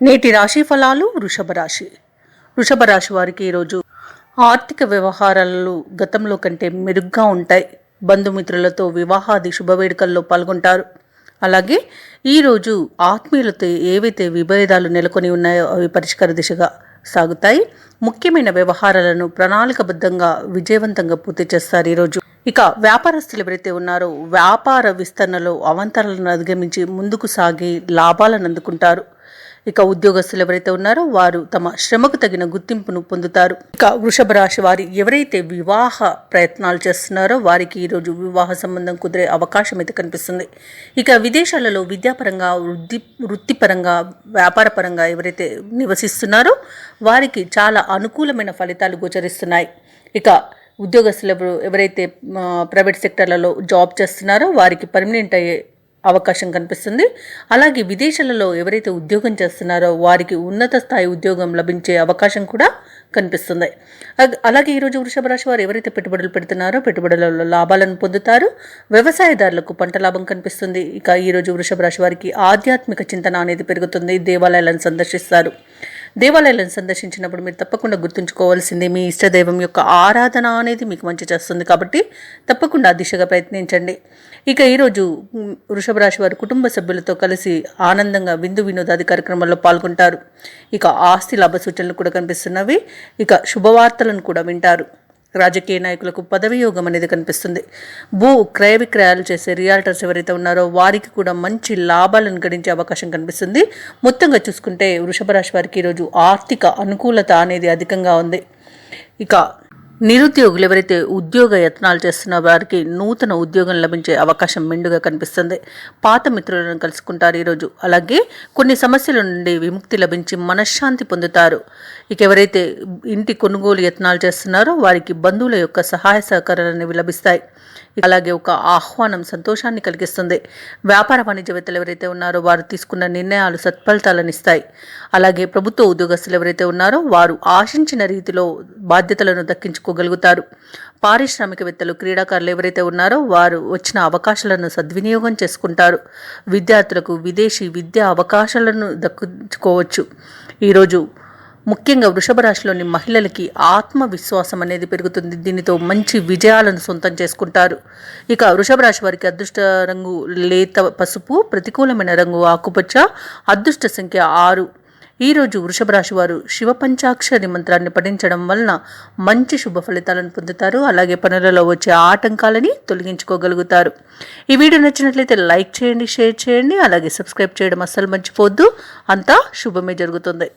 నేటి రాశి ఫలాలు వృషభ రాశి. వృషభ రాశి వారికి ఈరోజు ఆర్థిక వ్యవహారాలు గతంలో కంటే మెరుగ్గా ఉంటాయి. బంధుమిత్రులతో వివాహాది శుభవేడుకల్లో పాల్గొంటారు. అలాగే ఈరోజు ఆత్మీయులతో ఏవైతే విభేదాలు నెలకొని ఉన్నాయో అవి పరిష్కార దిశగా సాగుతాయి. ముఖ్యమైన వ్యవహారాలను ప్రణాళికబద్ధంగా విజయవంతంగా పూర్తి చేస్తారు ఈరోజు ఇక వ్యాపారస్తులు ఎవరైతే ఉన్నారో వ్యాపార విస్తరణలో అవంతరాలను అధిగమించి ముందుకు సాగి లాభాలను అందుకుంటారు. ఇక ఉద్యోగస్తులు ఎవరైతే ఉన్నారో వారు తమ శ్రమకు తగిన గుర్తింపును పొందుతారు. ఇక వృషభ రాశి వారి ఎవరైతే వివాహ ప్రయత్నాలు చేస్తున్నారో వారికి ఈరోజు వివాహ సంబంధం కుదిరే అవకాశం అయితే కనిపిస్తుంది. ఇక విదేశాలలో విద్యాపరంగా వృద్ధి వృత్తిపరంగా వ్యాపారపరంగా ఎవరైతే నివసిస్తున్నారో వారికి చాలా అనుకూలమైన ఫలితాలు గోచరిస్తున్నాయి. ఇక ఉద్యోగస్తులు ఎవరు ఎవరైతే ప్రైవేట్ సెక్టర్లలో జాబ్ చేస్తున్నారో వారికి పర్మనెంట్ అయ్యే అవకాశం కనిపిస్తుంది. అలాగే విదేశాలలో ఎవరైతే ఉద్యోగం చేస్తున్నారో వారికి ఉన్నత స్థాయి ఉద్యోగం లభించే అవకాశం కూడా కనిపిస్తుంది. అలాగే ఈరోజు వృషభ రాశి వారు ఎవరైతే పెట్టుబడులు పెడుతున్నారో పెట్టుబడులలో లాభాలను పొందుతారు. వ్యవసాయదారులకు పంట లాభం కనిపిస్తుంది. ఇక ఈరోజు వృషభ రాశి వారికి ఆధ్యాత్మిక చింతన అనేది పెరుగుతుంది. దేవాలయాలను సందర్శిస్తారు. దేవాలయాలను సందర్శించినప్పుడు మీరు తప్పకుండా గుర్తుంచుకోవాల్సింది మీ ఇష్టదైవం యొక్క ఆరాధన అనేది మీకు మంచి చేస్తుంది కాబట్టి తప్పకుండా ఆ దిశగా ప్రయత్నించండి. ఇక ఈరోజు వృషభ రాశి వారు కుటుంబ సభ్యులతో కలిసి ఆనందంగా విందు వినోదాది కార్యక్రమాల్లో పాల్గొంటారు. ఇక ఆస్తి లాభ సూచనలు కూడా కనిపిస్తున్నవి. ఇక శుభవార్తలను కూడా వింటారు. రాజకీయ నాయకులకు పదవియోగం అనేది కనిపిస్తుంది. భూ క్రయ విక్రయాలు చేసే రియాల్టర్స్ ఎవరైతే ఉన్నారో వారికి కూడా మంచి లాభాలను గడించే అవకాశం కనిపిస్తుంది. మొత్తంగా చూసుకుంటే వృషభ రాశి వారికి ఈరోజు ఆర్థిక అనుకూలత అనేది అధికంగా ఉంది. ఇక నిరుద్యోగులు ఎవరైతే ఉద్యోగ యత్నాలు చేస్తున్న వారికి నూతన ఉద్యోగం లభించే అవకాశం మెండుగా కనిపిస్తుంది. పాత మిత్రులను కలుసుకుంటారు ఈరోజు. అలాగే కొన్ని సమస్యల నుండి విముక్తి లభించి మనశ్శాంతి పొందుతారు. ఇక ఎవరైతే ఇంటి కొనుగోలు యత్నాలు చేస్తున్నారో వారికి బంధువుల యొక్క సహాయ సహకారాలు అనేవి లభిస్తాయి. అలాగే ఒక ఆహ్వానం సంతోషాన్ని కలిగిస్తుంది. వ్యాపార వాణిజ్యవేత్తలు ఎవరైతే ఉన్నారో వారు తీసుకున్న నిర్ణయాలు సత్ఫలితాలను ఇస్తాయి. అలాగే ప్రభుత్వ ఉద్యోగస్తులు ఎవరైతే ఉన్నారో వారు ఆశించిన రీతిలో బాధ్యతలను తెచ్చుకోగలుగుతారు పారిశ్రామికవేత్తలు క్రీడాకారులు ఎవరైతే ఉన్నారో వారు వచ్చిన అవకాశాలను సద్వినియోగం చేసుకుంటారు. విద్యార్థులకు విదేశీ విద్యా అవకాశాలను దక్కించుకోవచ్చు. ఈరోజు ముఖ్యంగా వృషభ రాశిలోని మహిళలకి ఆత్మవిశ్వాసం అనేది పెరుగుతుంది. దీనితో మంచి విజయాలను సొంతం చేసుకుంటారు. ఇక వృషభ రాశి వారికి అదృష్ట రంగు లేత పసుపు ప్రతికూలమైన రంగు ఆకుపచ్చ అదృష్ట సంఖ్య ఆరు. ఈరోజు వృషభ రాశి వారు శివ పంచాక్షరి మంత్రాన్ని పఠించడం వలన మంచి శుభ ఫలితాలను పొందుతారు. అలాగే పనులలో వచ్చే ఆటంకాలని తొలగించుకోగలుగుతారు. ఈ వీడియో నచ్చినట్లయితే లైక్ చేయండి షేర్ చేయండి అలాగే సబ్స్క్రైబ్ చేయడం అస్సలు మర్చిపోద్దు అంతా శుభమే జరుగుతుంది.